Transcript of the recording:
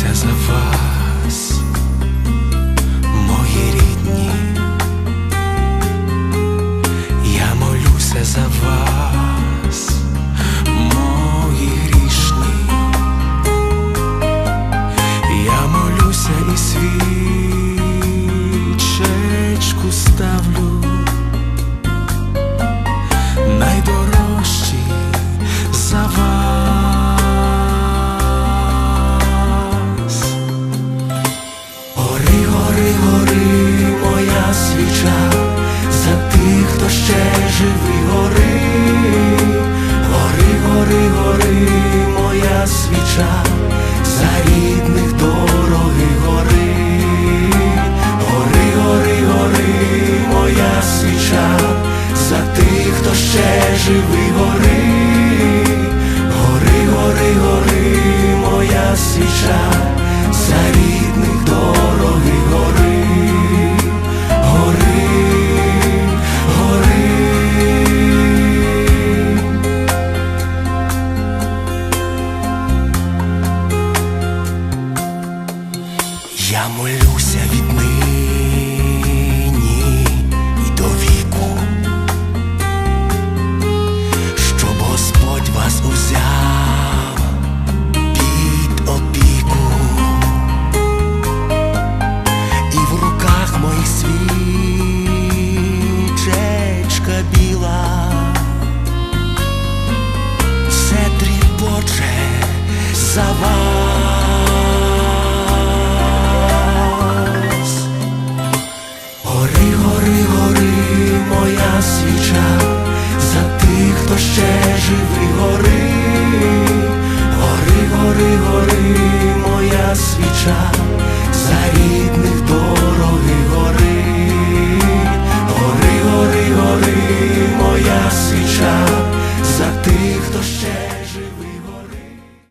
says of us. Свіча, за рідних дороги гори, гори, гори, гори, моя свіча, за тих, хто ще живий, гори, гори, гори, гори, моя свіча, Я молюся віднині і до віку, щоб Господь вас узяв під опіку, і в руках моїх свічечка біла, все тріпоче за вас. Гори, гори, моя свіча, за тих, хто ще живий, гори, гори, гори, гори, моя свіча, за рідних